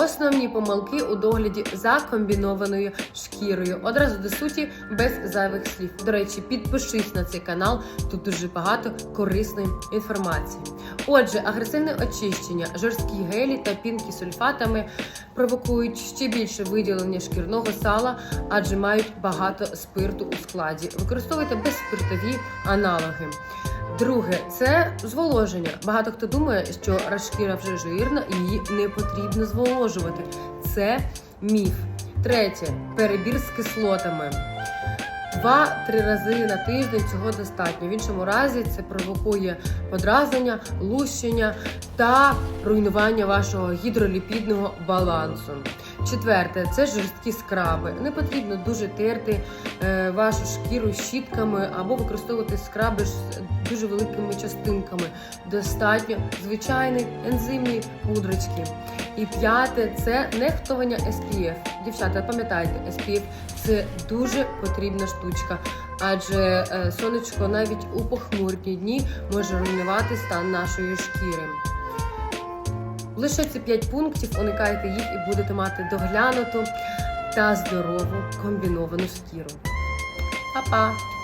Основні помилки у догляді за комбінованою шкірою. Одразу до суті, без зайвих слів. До речі, підпишись на цей канал, тут дуже багато корисної інформації. Отже, агресивне очищення, жорсткі гелі та пінки сульфатами провокують ще більше виділення шкірного сала, адже мають багато спирту у складі. Використовуйте безспиртові аналоги. Друге це зволоження. Багато хто думає, що раз шкіра вже жирна її не потрібно зволожувати. Це міф. Третє перебір з кислотами. Два-три рази на тиждень цього достатньо. В іншому разі це провокує подразнення, лущення та руйнування вашого гідроліпідного балансу. Четверте це жорсткі скраби. Не потрібно дуже терти е, вашу шкіру щітками або використовувати скраби з дуже великими частинками. Достатньо звичайної ензимні пудрочки. І п'яте це нехтування SPF. Дівчата, пам'ятайте, SPF це дуже потрібна штучка, адже е, сонечко навіть у похмурні дні може руйнувати стан нашої шкіри. Лише ці 5 пунктів, уникайте їх і будете мати доглянуту та здорову комбіновану шкіру. Па-па!